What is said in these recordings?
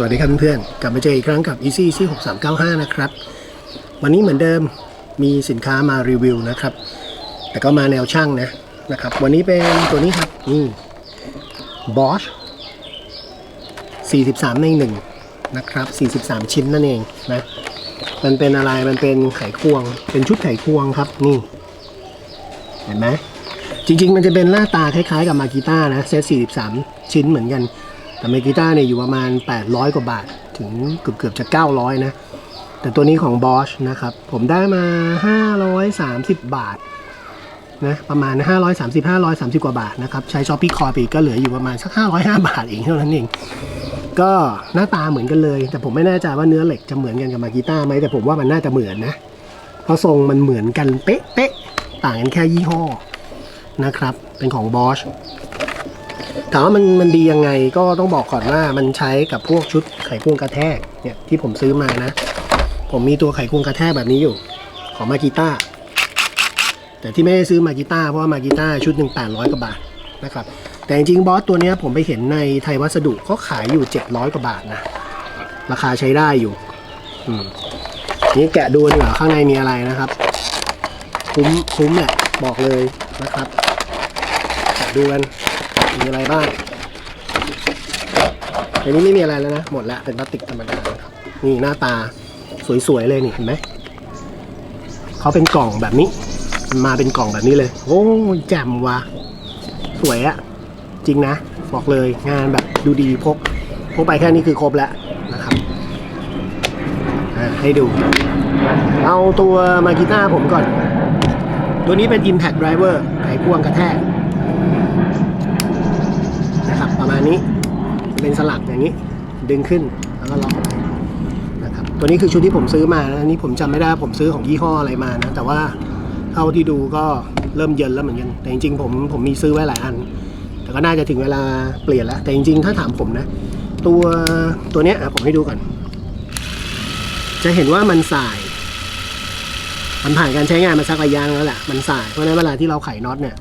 สวัสดีครับเพื่อนๆ กลับมาเจออีกครั้งกับ Easy Easy 6395 นะครับ วันนี้เหมือนเดิมมีสินค้ามารีวิวนะครับ แต่ก็มาแนวช่างนะนะครับ วันนี้เป็นตัวนี้ครับนี่ Bosch 43 ใน 1 นะครับ 43 ชิ้นนั่นเองนะ มันเป็นอะไร มันเป็นไขควง เป็นชุดไขควงครับ นี่ เห็นไหมจริงๆ มันจะเป็นหน้าตาคล้ายๆ กับมากิต้านะ เซต43 ชิ้นเหมือนกัน แต่มกิต้าเนี่ยอยู่ประมาณ 800 กว่าบาทถึงเกือบเกือบๆจะ 900 นะ แต่ตัวนี้ของ Bosch นะครับ ผมได้มา 530 บาทนะประมาณ 530 530 กว่าบาทนะครับ ใช้ช้อปปี้คอปีก็เหลืออยู่ประมาณสัก 505 บาทเองเท่านั้นเอง ก็หน้าตาเหมือนกันเลย แต่ผมไม่แน่ใจว่าเนื้อเหล็กจะเหมือนกันกับมากิต้าไหมแต่ผมว่ามันน่าจะเหมือนนะ เพราะทรงมันเหมือนกันเป๊ะเป๊ะๆต่างกันแค่ยี่ห้อนะครับ เป็นของ Bosch ถามว่ามันมันดียังไงก็ต้องบอกก่อนว่ามันใช้กับพวกชุดไขควงกระแทกเนี่ยที่ผมซื้อมานะ ผมมีตัวไขควงกระแทกแบบนี้อยู่ ของมากิต้าแต่ที่ไม่ได้ซื้อมากิต้าเพราะว่ามากิต้าชุดหนึ่งแปดร้อยกว่าบาทนะครับแต่จริงๆบอสตัวนี้ผมไปเห็นในไทยวัสดุก็ขายอยู่เจ็ดร้อยกว่าบาทนะ ราคาใช้ได้อยู่อนี่แกะดูดีกว่าข้างในมีอะไรนะครับ คุ้มคุ้มแหละบอกเลยนะครับแกะดูกัน มีอะไรบ้างในนี้ไม่มีอะไรแล้วนะ หมดแล้วเป็นพลาสติกธรรมดานะครับนี่หน้าตาสวยๆเลยนี่เห็นไหมเขาเป็นกล่องแบบนี้ มาเป็นกล่องแบบนี้เลย โอ้ยแจ่มว่ะสวยอะจริงนะ บอกเลยงานแบบดูดีพกพกไปแค่นี้คือครบแล้วนะครับให้ดู เอาตัวมากิต้าผมก่อน ตัวนี้เป็น Impact Driver ไขควงกระแทก นะครับประมา ณนี้จะเป็นสลักอย่างนี้ ดึงขึ้นแล้วก็ล็อกไปนะครับตัวนี้คือชุดที่ผมซื้อมานะอันนี้ผมจำไม่ได้ผมซื้อของยี่ห้ออะไรมานะแต่ว่าเท่าที่ดูก็เริ่มเยินแล้วเหมือนกันแต่จริงๆผมผมมีซื้อไว้หลายอัน แต่ก็น่าจะถึงเวลาเปลี่ยนแล้ว แต่จริงๆ ถ้าถามผมนะ ตัวตัวเนี้ยอะผมให้ดูก่อน จะเห็นว่ามันสาย มันผ่านการใช้งานมาสักระยะแล้วแหละมันสายเพราะฉะนั้นเวลาที่เราไขน็อตเนี่ย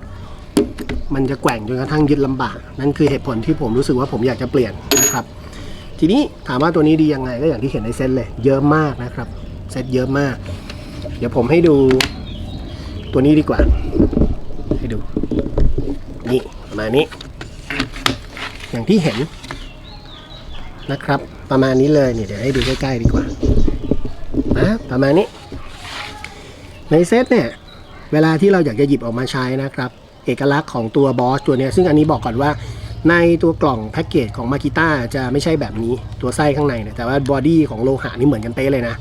มันจะแกว่งจนกระทั่งยึดลำบาก นั่นคือเหตุผลที่ผมรู้สึกว่าผมอยากจะเปลี่ยนนะครับ ทีนี้ถามว่าตัวนี้ดียังไงก็อย่างที่เห็นในเซตเลย เยอะมากนะครับเซตเยอะมาก เดี๋ยวผมให้ดูตัวนี้ดีกว่า ให้ดู นี่ประมาณนี้ อย่างที่เห็นนะครับ ประมาณนี้เลยเนี่ยเดี๋ยวให้ดูใกล้ๆดีกว่านะประมาณนี้ ในเซตเนี่ย เวลาที่เราอยากจะหยิบออกมาใช้นะครับ เอกลักษณ์ของตัวบอสตัวเนี้ยซึ่งอันนี้บอกก่อนว่า ในตัวกล่องแพ็กเกจของมากิต้าจะไม่ใช่แบบนี้ตัวไส้ข้างในเนี่ยแต่ว่าบอดี้ของโลหะนี่เหมือนกันเป๊ะเลยนะ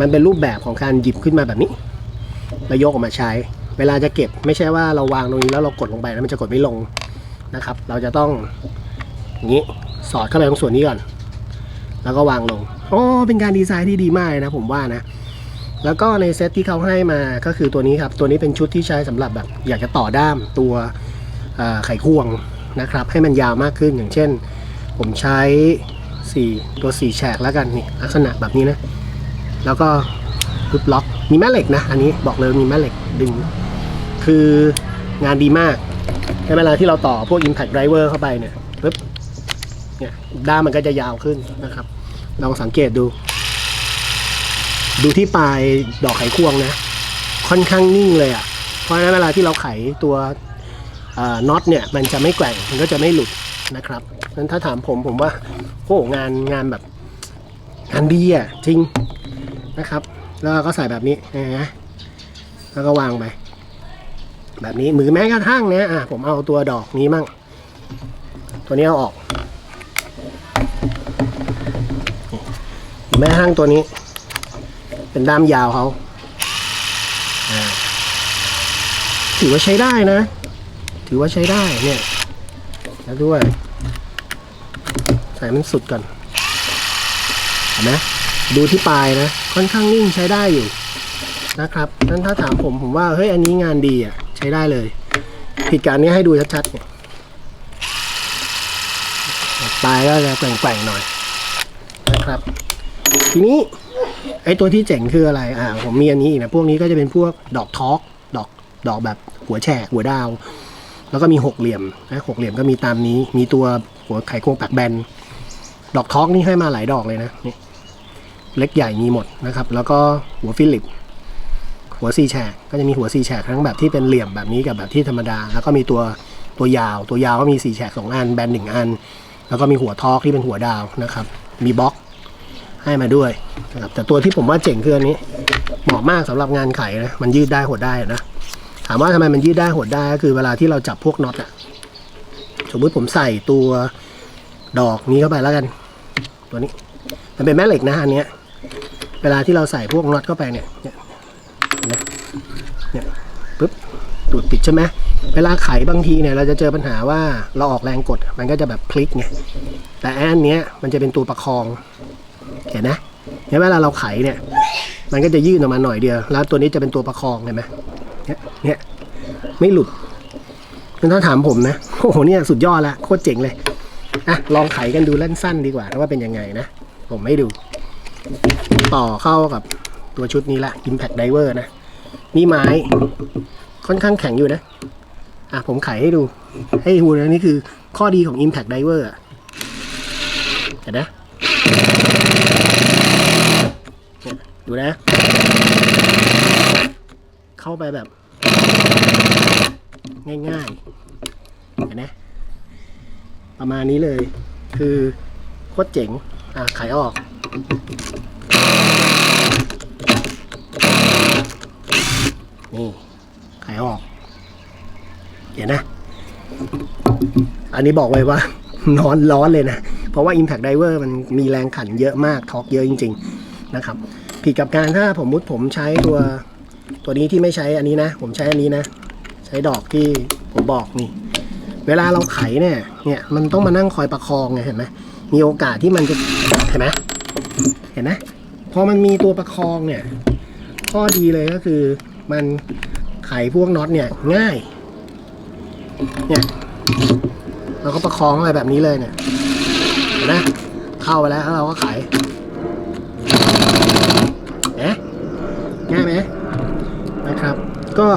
มันเป็นรูปแบบของการหยิบขึ้นมาแบบนี้แล้วยกออกมาใช้ เวลาจะเก็บไม่ใช่ว่าเราวางตรงนี้แล้วเรากดลงไปแล้วมันจะกดไม่ลงนะครับ เราจะต้องอย่างนี้สอดเข้าไปตรงส่วนนี้ก่อน แล้วก็วางลงโอ้เป็นการดีไซน์ที่ดีมากเลยนะผมว่านะ แล้วก็ในเซตที่เขาให้มาก็คือตัวนี้ครับ ตัวนี้เป็นชุดที่ใช้สำหรับแบบอยากจะต่อด้ามตัวไขควงนะครับ ให้มันยาวมากขึ้นอย่างเช่น ผมใช้สี่ตัวสี่แฉกแล้วกันนี่ลักษณะแบบนี้นะ แล้วก็ปึ๊บล็อกมีแม่เหล็กนะ อันนี้บอกเลยมีแม่เหล็กดึง คืองานดีมากในเวลาที่เราต่อพวก Impact Driver เข้าไปเนี่ยปึ๊บเนี่ยด้ามมันก็จะยาวขึ้นนะครับ ลองสังเกตดู ดูที่ปลายดอกไขควงนะ ค่อนข้างนิ่งเลยอะ่ะ เพราะฉะนั้นเวลาที่เราไขตัวน็อตเนี่ยมันจะไม่แกว่งมันก็จะไม่หลุดนะครับนั้นถ้าถามผมผมว่าโอ้งานงานแบบงานดีอะ่ะจริงนะครับ แล้วก็ใส่แบบนี้นะแล้วก็วางไปแบบนี้มือแม้กระทั่งเนี่ยอะผมเอาตัวดอกนี้มั่ง ตัวนี้เอาออกแม้กระทั่งตัวนี้ เป็นด้ามยาวเขาถือว่าใช้ได้นะ ถือว่าใช้ได้เนี่ยแล้วด้วย ใส่มันสุดก่อนเห็นไหมดูที่ปลายนะ ค่อนข้างนิ่งใช้ได้อยู่นะครับนั้นถ้าถามผมผมว่าเฮ้ยอันนี้งานดีอะ ใช้ได้เลย ผิดการนี้ให้ดูชัดๆเนี่ยปลายก็จะแกว่งๆหน่อยนะครับ ทีนี้ ไอตัวที่เจ๋งคืออะไรอ่าผมมีอันนี้อีกนะพวกนี้ก็จะเป็นพวกดอกทอกดอกดอกแบบหัวแฉกหัวดาว แล้วก็มีหกเหลี่ยมนะหกเหลี่ยมก็มีตามนี้ มีตัวหัวไขควงปากแบน ดอกทอกนี่ให้มาหลายดอกเลยนะนี่เล็กใหญ่มีหมดนะครับ แล้วก็หัวฟิลิป หัวซีแฉกก็จะมีหัวซีแฉกทั้งแบบที่เป็นเหลี่ยมแบบนี้กับแบบที่ธรรมดา แล้วก็มีตัวตัวยาว ตัวยาวก็มีซีแฉกสองอันแบนหนึ่งอัน แล้วก็มีหัวทอกที่เป็นหัวดาวนะครับ มีบล็อก ให้มาด้วยนะครับแต่ตัวที่ผมว่าเจ๋งคืออันนี้เหมาะมากสำหรับงานไขนะมันยืดได้หดได้นะถามว่าทำไมมันยืดได้หดได้ก็คือเวลาที่เราจับพวกน็อตอะสมมติผมใส่ตัวดอกนี้เข้าไปแล้วกัน ตัวนี้ มันเป็นแม่เหล็กนะอันเนี้ย เวลาที่เราใส่พวกน็อตเข้าไปเนี่ยเนี่ยเห็นไหมเนี่ยปึ๊บตูดปิดใช่ไหมเวลาไขบางทีเนี่ยเราจะเจอปัญหาว่าเราออกแรงกด มันก็จะแบบพลิกไงแต่อันเนี้ยมันจะเป็นตัวประคอง เห็นนะเนี่ยเวลาเราไขเนี่ย มันก็จะยื่นออกมาหน่อยเดียว แล้วตัวนี้จะเป็นตัวประคองเห็นไหมเนี่ยเนี่ยไม่หลุดถ้าถามผมนะโอ้โหเนี่ยสุดยอดละโคตรเจ๋งเลยอะลองไขกันดูเล่นสั้นดีกว่าว่าเป็นยังไงนะ ผมไม่ดู ต่อเข้ากับตัวชุดนี้ละ Impact Diver นะ นี่ไม้ค่อนข้างแข็งอยู่นะ อะผมไขให้ดู ให้ดูนะนี่คือข้อดีของ Impact Diver อะเห็นนะ ดูนะ เข้าไปแบบ ง่ายๆเห็นไหมประมาณนี้เลย คือโคตรเจ๋ง อะขายออก นี่ขายออกเห็นนะ อันนี้บอกไว้ว่านอนร้อนเลยนะ เพราะว่า Impact Diver มันมีแรงขันเยอะมาก ทอกเยอะจริง ๆ นะครับ ผิดกับการถ้าผมมุติผมใช้ตัวตัวนี้ที่ไม่ใช้อันนี้นะ ผมใช้อันนี้นะ ใช้ดอกที่ผมบอกนี่ เวลาเราไขเนี่ยเนี่ยมันต้องมานั่งคอยประคองไงเห็นไหมมีโอกาสที่มันจะเห็นไหมเห็นไหมพอมันมีตัวประคองเนี่ย ข้อดีเลยก็คือมันไขพวกน็อตเนี่ยง่ายเนี่ยเราก็ประคองอะไรแบบนี้เลยเนี่ยเห็นไหมเข้าไปแล้วแล้วเราก็ไข เอ๊ะ ง่ายไหมนะครับ ก็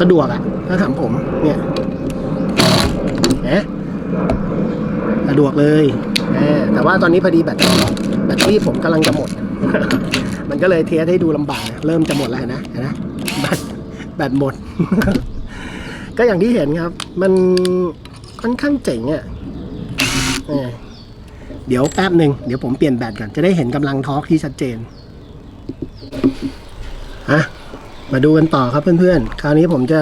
สะดวกอะถ้าถามผมเนี่ยเอ๊ะสะดวกเลยแต่ว่าตอนนี้พอดีแบตแบตเตอรี่ผมกำลังจะหมด มันก็เลยเทสให้ดูลำบากเริ่มจะหมดแล้วนะเห็นะแบตแบตหมด ก็อย่างที่เห็นครับ มันค่อนข้างเจ๋งอะเออเดี๋ยวแป๊บหนึ่งเดี๋ยวผมเปลี่ยนแบตก่อน จะได้เห็นกำลังทอร์กที่ชัดเจน อะมาดูกันต่อครับเพื่อนๆ คราวนี้ผมจะ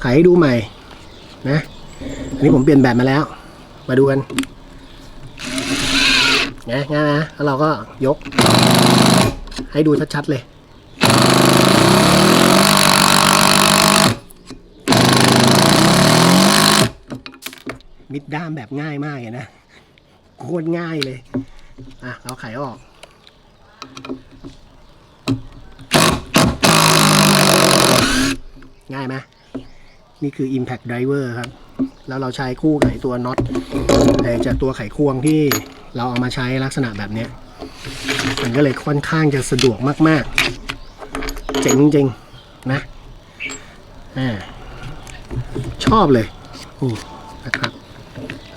ไขให้ดูใหม่ นะอันนี้ผมเปลี่ยนแบตมาแล้ว มาดูกันนะง่ายนะแล้วเราก็ยก ให้ดูชัดๆเลยมิดด้ามแบบง่ายมากเลยนะโคตรง่ายเลย อะ เราไขออก ง่ายไหมนี่คือ Impact Driver ครับ แล้วเราใช้คู่กับไอ้ตัวน็อตแต่จากตัวไขควงที่เราเอามาใช้ลักษณะแบบนี้มันก็เลยค่อนข้างจะสะดวกมาก ๆ เจ๋งจริงนะอ่าชอบเลยนี่นะครับ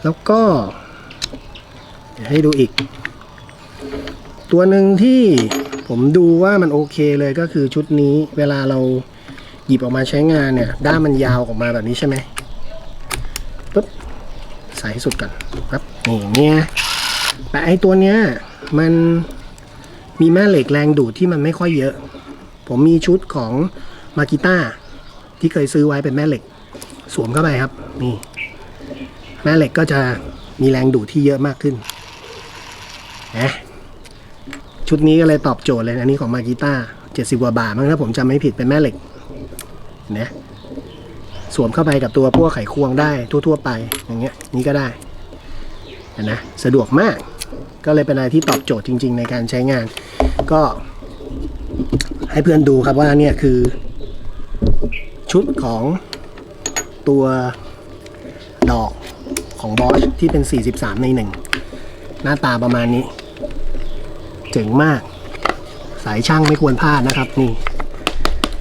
แล้วก็ให้ดูอีก ตัวหนึ่งที่ผมดูว่ามันโอเคเลยก็คือชุดนี้เวลาเรา หยิบออกมาใช้งานเนี่ย ด้ามมันยาวออกมาแบบนี้ใช่ไหมปุ๊บใส่ให้สุดกันครับนี่เนี่ยแต่ไอตัวเนี้ยมันมีแม่เหล็กแรงดูดที่มันไม่ค่อยเยอะ ผมมีชุดของมากิต้าที่เคยซื้อไว้เป็นแม่เหล็ก สวมเข้าไปครับ นี่ แม่เหล็กก็จะมีแรงดูดที่เยอะมากขึ้นนะชุดนี้ก็เลยตอบโจทย์เลย อันนี้ของมากิต้าเจ็ดสิบกว่าบาทมั้งถ้าผมจำไม่ผิดเป็นแม่เหล็ก นะสวมเข้าไปกับตัวพวกไขควงได้ทั่ว ๆ ไปอย่างเงี้ยนี่ก็ได้เห็นนะสะดวกมาก ก็เลยเป็นอะไรที่ตอบโจทย์จริง ๆ ในการใช้งาน ก็ให้เพื่อนดูครับว่าเนี่ยคือ ชุดของตัวดอกของบอสที่เป็น 43 ในหนึ่งหน้าตาประมาณนี้ เจ๋งมาก สายช่างไม่ควรพลาดนะครับนี่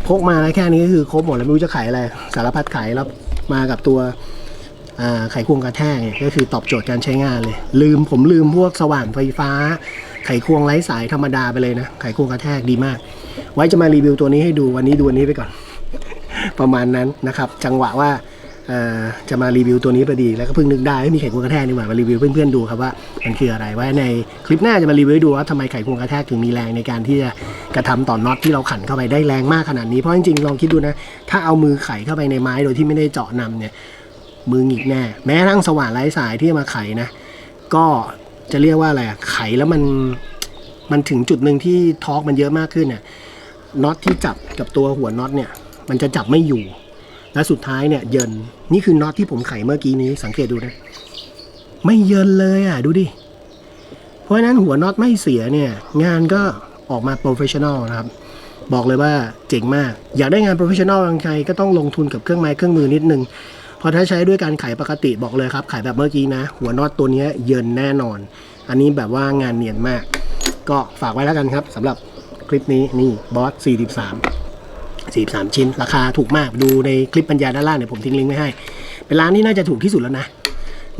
พกมาแล้วแค่นี้ก็คือครบหมดแล้วไม่รู้จะขายอะไร สารพัดขายแล้วมากับตัวไขควงกระแทกเนี่ยก็คือตอบโจทย์การใช้งานเลย ลืมผมลืมพวกสว่านไฟฟ้า ไขควงไร้สายธรรมดาไปเลยนะ ไขควงกระแทกดีมาก ไว้จะมารีวิวตัวนี้ให้ดูวันนี้ดูวันนี้ไปก่อน ประมาณนั้นนะครับ จังหวะว่า จะมารีวิวตัวนี้พอดี แล้วก็เพิ่งนึกได้ม่มีไขควงกระแทกนี่หว่ามารีวิวเพื่อนๆดูครับว่ามันคืออะไรไว้ในคลิปหน้าจะมารีวิวดูว่าทำไมไขควงกระแทกถึงมีแรงในการที่จะกระทำต่อน็อตที่เราขันเข้าไปได้แรงมากขนาดนี้เพราะจริงๆลองคิดดูนะถ้าเอามือไขเข้าไปในไม้โดยที่ไม่ได้เจาะนำเนี่ยมือหงิกแน่แม้ทั้งสว่านไร้สายที่มาไขนะ ก็จะเรียกว่าอะไรไขแล้วมันมันถึงจุดหนึ่งที่ทอร์กมันเยอะมากขึ้นเนี่ยน็อตที่จับกับตัวหัวน็อตเนี่ย มันจะจับไม่อยู่ และสุดท้ายเนี่ยเยินนี่คือน็อตที่ผมไขเมื่อกี้นี้สังเกตดูนะ ไม่เยินเลยอะดูดิ เพราะฉะนั้นหัวน็อตไม่เสียเนี่ยงานก็ออกมาโปรเฟชชั่นอลนะครับ บอกเลยว่าเจ๋งมาก อยากได้งานโปรเฟชชั่นอลยังไงก็ต้องลงทุนกับเครื่องไม้เครื่องมือนิดนึงพราะถ้าใช้ด้วยการไขปกติบอกเลยครับไขแบบเมื่อกี้นะ หัวน็อตตัวนี้เยินแน่นอน อันนี้แบบว่างานเนียนมาก ก็ฝากไว้แล้วกันครับสำหรับคลิปนี้นี่บอส43 43 ชิ้น ราคาถูกมากดูในคลิปปัญญาด้านล่างเดี๋ยวผมทิ้งลิงก์ไว้ให้ เป็นร้านที่น่าจะถูกที่สุดแล้วนะ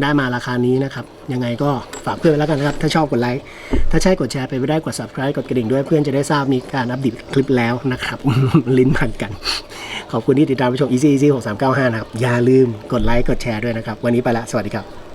ได้มาราคานี้นะครับ ยังไงก็ฝากเพื่อนไว้แล้วกันนะครับ ถ้าชอบกดไลค์ ถ้าใช่กดแชร์ไปไม่ได้กด subscribe กดกระดิ่งด้วยเพื่อนจะได้ทราบมีการอัปเดตคลิปแล้วนะครับ ลิ้นพันกัน ขอบคุณที่ติดตามชม easy easy 6395นะครับอย่าลืมกดไลค์กดแชร์ด้วยนะครับ วันนี้ไปละสวัสดีครับ